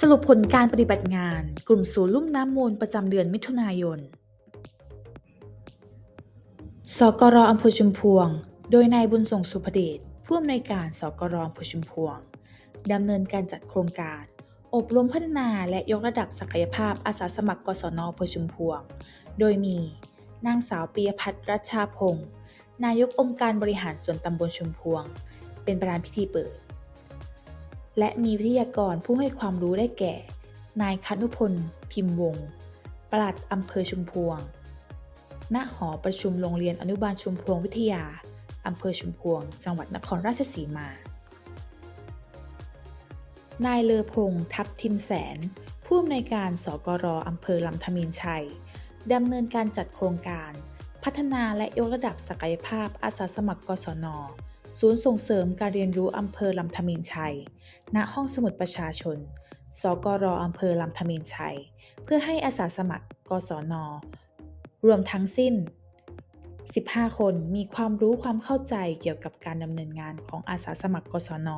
สรุปผลการปฏิบัติงาน กลุ่มศูนย์ลุ่มน้ำมูลประจำเดือนมิถุนายน สกรอำเภอชุมพวง โดยนายบุญส่งสุภเดชผู้อำนวยการสกรอำเภอชุมพวงดำเนินการจัดโครงการ อบรมพัฒนาและยกระดับศักยภาพอาสาสมัครกศนอำเภอชุมพวง โดยมี นางสาวปียพัฒน์รัชชาพงศ์นายกองค์การบริหารส่วนตำบลชุมพวง เป็นประธานพิธีเปิด และมีวิทยากรผู้ให้ความรู้ได้แก่ นายคนุพล พิมพ์วงปลัดอำเภอชุมพวง ณ หอประชุมโรงเรียนอนุบาลชุมพวงวิทยา อำเภอชุมพวง จังหวัดนครราชสีมา นายเลอพงษ์ทับทิมแสน ผู้อำนวยการสกรอำเภอลำธมินชัย ดำเนินการจัดโครงการ พัฒนาและยกระดับศักยภาพอาสาสมัครกศน ศูนย์ส่งเสริมการเรียนรู้อำเภอลำธมินชัย ณ ห้องสมุดประชาชน สกรอำเภอลำธมินชัย เพื่อให้อาสาสมัคร กศน รวมทั้งสิ้น 15 คนมีความรู้ความเข้าใจเกี่ยวกับการดำเนินงานของอาสาสมัคร กศน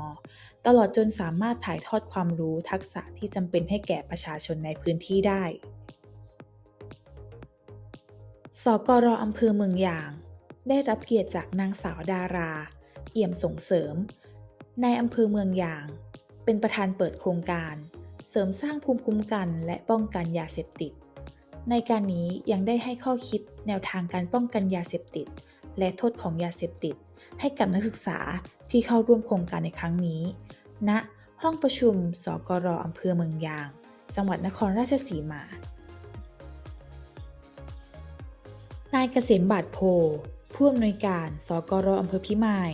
ตลอดจนสามารถถ่ายทอดความรู้ทักษะที่จำเป็นให้แก่ประชาชนในพื้นที่ได้ สกรอำเภอเมืองยาง ได้รับเกียรติจากนางสาวดารา เอี่ยมส่งเสริมในอำเภอเมืองยาง เป็นประธานเปิดโครงการ เสริมสร้างภูมิคุ้มกันและป้องกันยาเสพติด ในการนี้ยังได้ให้ข้อคิดแนวทางการป้องกันยาเสพติด และโทษของยาเสพติด ให้กับนักศึกษาที่เข้าร่วมโครงการในครั้งนี้ณห้องประชุม สกรออำเภอเมืองยาง จังหวัดนครราชสีมา นายเกษมบาทโพผู้อำนวยการ สกรออำเภอพิมาย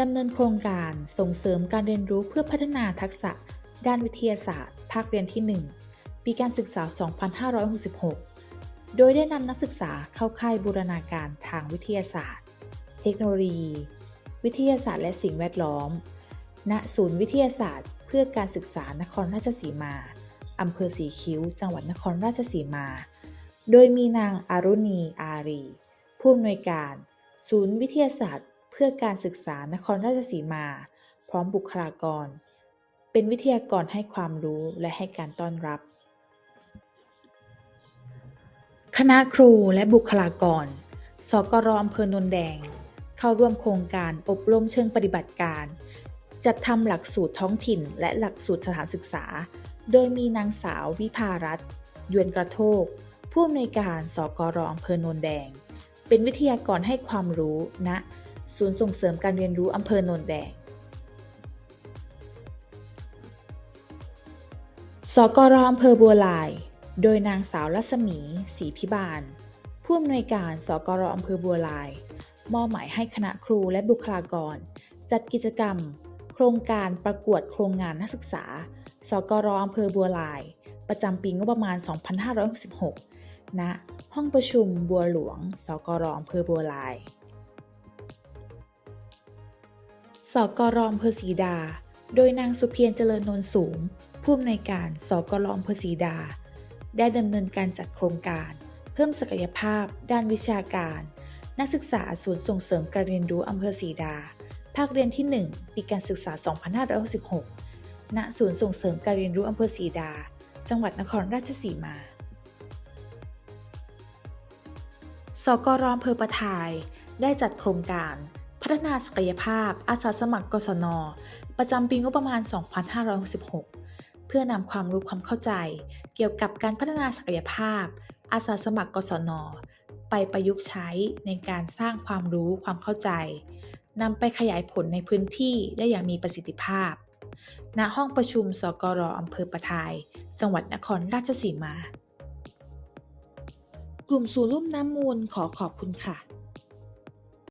ดำเนินโครงการส่งเสริมการเรียนรู้เพื่อพัฒนาทักษะ ด้านวิทยาศาสตร์ ภาคเรียนที่ 1 ปีการศึกษา 2566 โดยได้นำนักศึกษาเข้าค่ายบูรณาการทางวิทยาศาสตร์ เทคโนโลยี วิทยาศาสตร์และสิ่งแวดล้อม ณ ศูนย์วิทยาศาสตร์ เพื่อการศึกษานครราชสีมาอำเภอสีคิ้ว จังหวัดนครราชสีมา โดยมีนางอารุณีอารี ผู้อำนวยการ ศูนย์วิทยาศาสตร์ เพื่อการศึกษานครราชสีมา พร้อมบุคลากร เป็นวิทยากรให้ความรู้และให้การต้อนรับ คณะครูและบุคลากร สกรอำเภอโนนแดง เข้าร่วมโครงการอบรมเชิงปฏิบัติการ จัดทำหลักสูตรท้องถิ่นและหลักสูตรสถานศึกษา โดยมีนางสาววิภารัตน์ยวนกระโทก ผู้อำนวยการสกรอำเภอโนนแดง เป็นวิทยากรให้ความรู้ณ ศูนย์ส่งเสริมการเรียนรู้อำเภอโนนแดง สกรอำเภอบัวลาย โดยนางสาวรัศมีศรีพิบาล ผู้อำนวยการสกรอำเภอบัวลาย มอบหมายให้คณะครูและบุคลากร จัดกิจกรรม โครงการประกวดโครงงานนักศึกษา สกรอำเภอบัวลาย ประจำปีงบประมาณ 2566ณห้องประชุมบัวหลวง สกรอำเภอบัวลาย สกรอำเภอศรีดา โดยนางสุเพียรเจริญนนท์สูง ผู้อำนวยการสกรอำเภอศรีดา ได้ดำเนินการจัดโครงการ เพิ่มศักยภาพ ด้านวิชาการ นักศึกษาศูนย์ส่งเสริมการเรียนรู้อำเภอศรีดา ภาคเรียนที่ 1 ปีการศึกษา 2566 ณ ศูนย์ส่งเสริมการเรียนรู้อำเภอศรีดา จังหวัดนครราชสีมา สกรอำเภอประทาย ได้จัดโครงการ พัฒนาศักยภาพ อาสาสมัครกศน ประจำปีงบประมาณ 2566 เพื่อนำความรู้ความเข้าใจ เกี่ยวกับการพัฒนาศักยภาพ อาสาสมัครกศน ไปประยุกต์ใช้ในการสร้างความรู้ความเข้าใจนำไปขยายผลในพื้นที่ได้อย่างมีประสิทธิภาพ ณ ห้องประชุม สกรอำเภอประทาย จังหวัดนครราชสีมา กลุ่มสู่ลุ่มน้ำมูลขอขอบคุณค่ะ